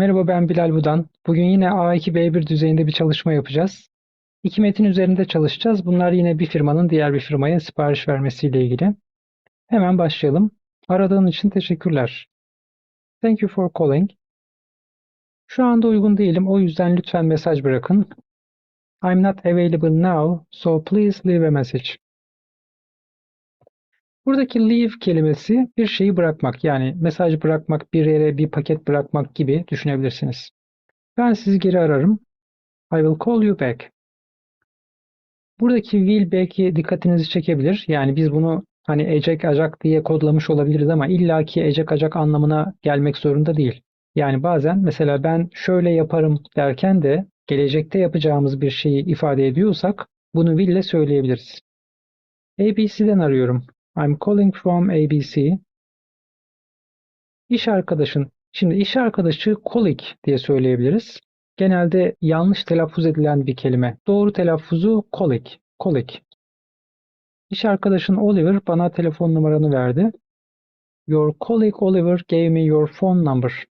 Merhaba ben Bilal Budan. Bugün yine A2 B1 düzeyinde bir çalışma yapacağız. İki metin üzerinde çalışacağız. Bunlar yine bir firmanın diğer bir firmaya sipariş vermesiyle ilgili. Hemen başlayalım. Aradığın için teşekkürler. Thank you for calling. Şu anda uygun değilim. O yüzden lütfen mesaj bırakın. I'm not available now, so please leave a message. Buradaki leave kelimesi bir şeyi bırakmak yani mesaj bırakmak, bir yere bir paket bırakmak gibi düşünebilirsiniz. Ben sizi geri ararım. I will call you back. Buradaki will back'i dikkatinizi çekebilir. Yani biz bunu hani ecek acak diye kodlamış olabiliriz ama illaki ecek acak anlamına gelmek zorunda değil. Yani bazen mesela ben şöyle yaparım derken de gelecekte yapacağımız bir şeyi ifade ediyorsak bunu will ile söyleyebiliriz. ABC'den arıyorum. I'm calling from ABC. İş arkadaşın. Şimdi iş arkadaşı colleague diye söyleyebiliriz. Genelde yanlış telaffuz edilen bir kelime. Doğru telaffuzu colleague. Colleague. İş arkadaşın Oliver bana telefon numaranı verdi. Your colleague Oliver gave me your phone number.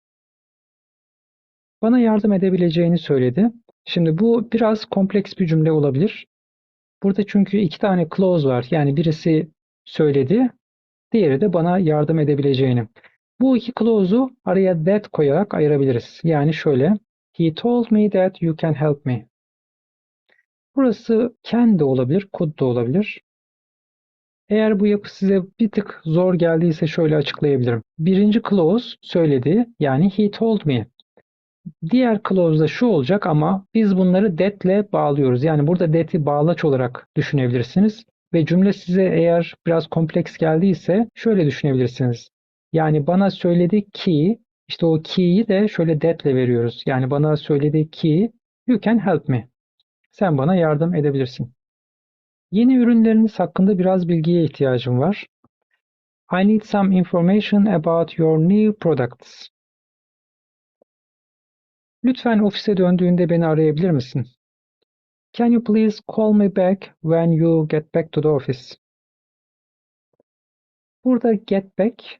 Bana yardım edebileceğini söyledi. Şimdi bu biraz kompleks bir cümle olabilir. Burada çünkü iki tane clause var. Yani birisi söyledi, diğeri de bana yardım edebileceğini. Bu iki clause'u araya that koyarak ayırabiliriz. Yani şöyle, he told me that you can help me. Burası can de olabilir, could da olabilir. Eğer bu yapı size bir tık zor geldiyse şöyle açıklayabilirim. Birinci clause söyledi, yani he told me. Diğer clause'da şu olacak ama biz bunları that'le bağlıyoruz. Yani burada that'i bağlaç olarak düşünebilirsiniz. Ve cümle size eğer biraz kompleks geldiyse şöyle düşünebilirsiniz. Yani bana söyledi ki işte o ki'yi de şöyle that'le veriyoruz. Yani bana söyledi ki you can help me. Sen bana yardım edebilirsin. Yeni ürünleriniz hakkında biraz bilgiye ihtiyacım var. I need some information about your new products. Lütfen ofise döndüğünde beni arayabilir misin? Can you please call me back when you get back to the office? Burada get back,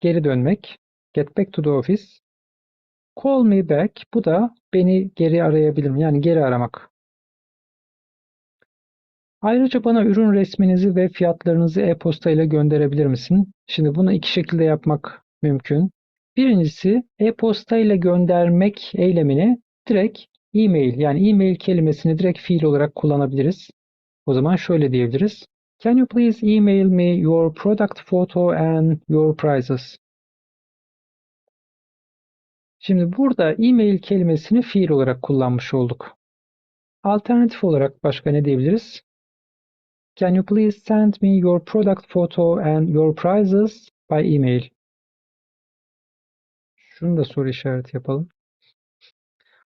geri dönmek. Get back to the office. Call me back, bu da beni geri arayabilir mi? Yani geri aramak. Ayrıca bana ürün resminizi ve fiyatlarınızı e-posta ile gönderebilir misin? Şimdi bunu iki şekilde yapmak mümkün. Birincisi e-posta ile göndermek eylemini direkt e-mail yani e-mail kelimesini direkt fiil olarak kullanabiliriz. O zaman şöyle diyebiliriz. Can you please email me your product photo and your prices? Şimdi burada e-mail kelimesini fiil olarak kullanmış olduk. Alternatif olarak başka ne diyebiliriz? Can you please send me your product photo and your prices by email? Şunu da soru işareti yapalım.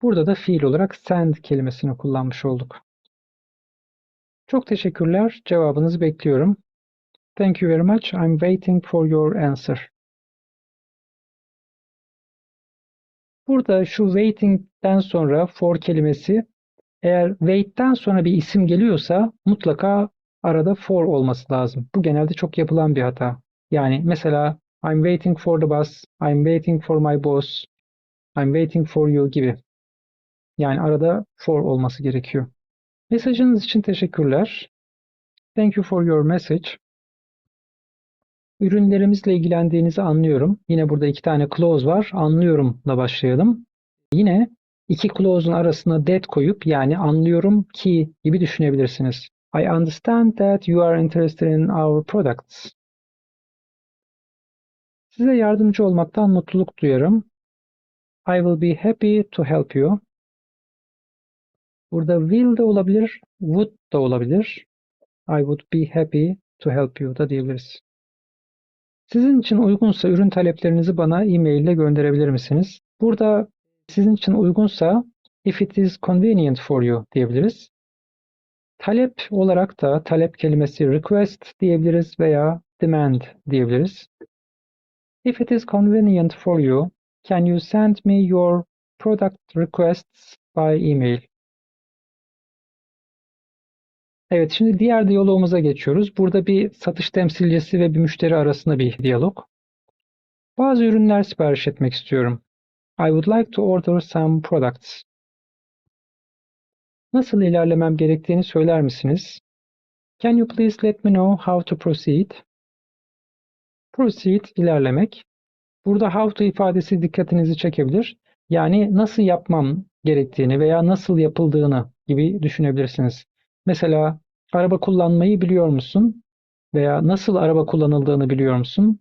Burada da fiil olarak send kelimesini kullanmış olduk. Çok teşekkürler. Cevabınızı bekliyorum. Thank you very much. I'm waiting for your answer. Burada şu waiting'den sonra for kelimesi eğer wait'ten sonra bir isim geliyorsa mutlaka arada for olması lazım. Bu genelde çok yapılan bir hata. Yani mesela I'm waiting for the bus, I'm waiting for my boss, I'm waiting for you gibi. Yani arada for olması gerekiyor. Mesajınız için teşekkürler. Thank you for your message. Ürünlerimizle ilgilendiğinizi anlıyorum. Yine burada iki tane clause var. Anlıyorumla başlayalım. Yine iki clause'un arasına that koyup yani anlıyorum ki gibi düşünebilirsiniz. I understand that you are interested in our products. Size yardımcı olmaktan mutluluk duyarım. I will be happy to help you. Burada will de olabilir, would da olabilir. I would be happy to help you da diyebiliriz. Sizin için uygunsa ürün taleplerinizi bana e-mail ile gönderebilir misiniz? Burada sizin için uygunsa if it is convenient for you diyebiliriz. Talep olarak da talep kelimesi request diyebiliriz veya demand diyebiliriz. If it is convenient for you, can you send me your product requests by email? Evet, şimdi diğer diyalogumuza geçiyoruz. Burada bir satış temsilcisi ve bir müşteri arasında bir diyalog. Bazı ürünler sipariş etmek istiyorum. I would like to order some products. Nasıl ilerlemem gerektiğini söyler misiniz? Can you please let me know how to proceed? Proceed ilerlemek. Burada how to ifadesi dikkatinizi çekebilir. Yani nasıl yapmam gerektiğini veya nasıl yapıldığını gibi düşünebilirsiniz. Mesela araba kullanmayı biliyor musun? Veya nasıl araba kullanıldığını biliyor musun?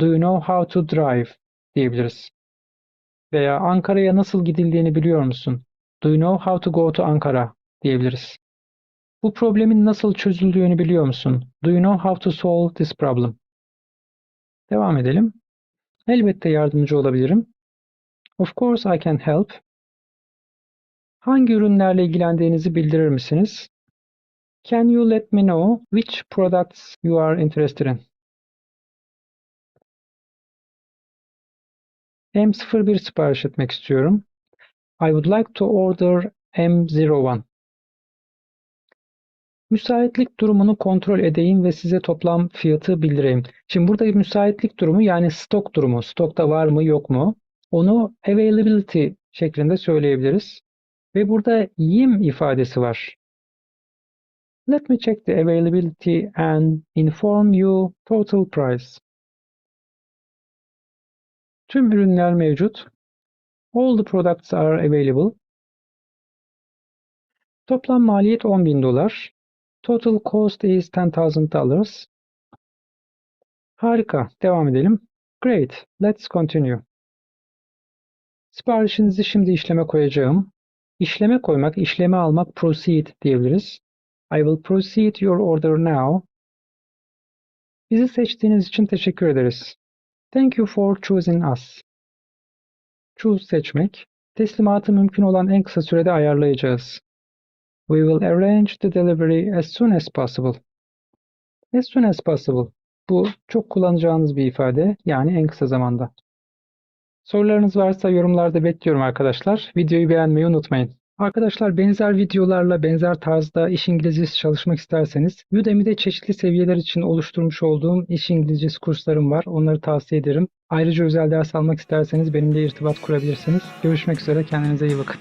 Do you know how to drive? diyebiliriz. Veya Ankara'ya nasıl gidildiğini biliyor musun? Do you know how to go to Ankara? diyebiliriz. Bu problemin nasıl çözüldüğünü biliyor musun? Do you know how to solve this problem? Devam edelim. Elbette yardımcı olabilirim. Of course I can help. Hangi ürünlerle ilgilendiğinizi bildirir misiniz? Can you let me know which products you are interested in? M01 sipariş etmek istiyorum. I would like to order M01. Müsaitlik durumunu kontrol edeyim ve size toplam fiyatı bildireyim. Şimdi burada müsaitlik durumu yani stok durumu. Stokta var mı yok mu? Onu availability şeklinde söyleyebiliriz. Ve burada yim ifadesi var. Let me check the availability and inform you total price. Tüm ürünler mevcut. All the products are available. Toplam maliyet 10.000 dolar. Total cost is $10,000. Harika. Devam edelim. Great. Let's continue. Siparişinizi şimdi işleme koyacağım. İşleme koymak, işleme almak proceed diyebiliriz. I will proceed your order now. Bizi seçtiğiniz için teşekkür ederiz. Thank you for choosing us. Choose seçmek. Teslimatı mümkün olan en kısa sürede ayarlayacağız. We will arrange the delivery as soon as possible. As soon as possible. Bu çok kullanacağınız bir ifade. Yani en kısa zamanda. Sorularınız varsa yorumlarda bekliyorum arkadaşlar. Videoyu beğenmeyi unutmayın. Arkadaşlar benzer videolarla benzer tarzda iş İngilizcesi çalışmak isterseniz Udemy'de çeşitli seviyeler için oluşturmuş olduğum iş İngilizcesi kurslarım var. Onları tavsiye ederim. Ayrıca özel ders almak isterseniz benimle irtibat kurabilirsiniz. Görüşmek üzere. Kendinize iyi bakın.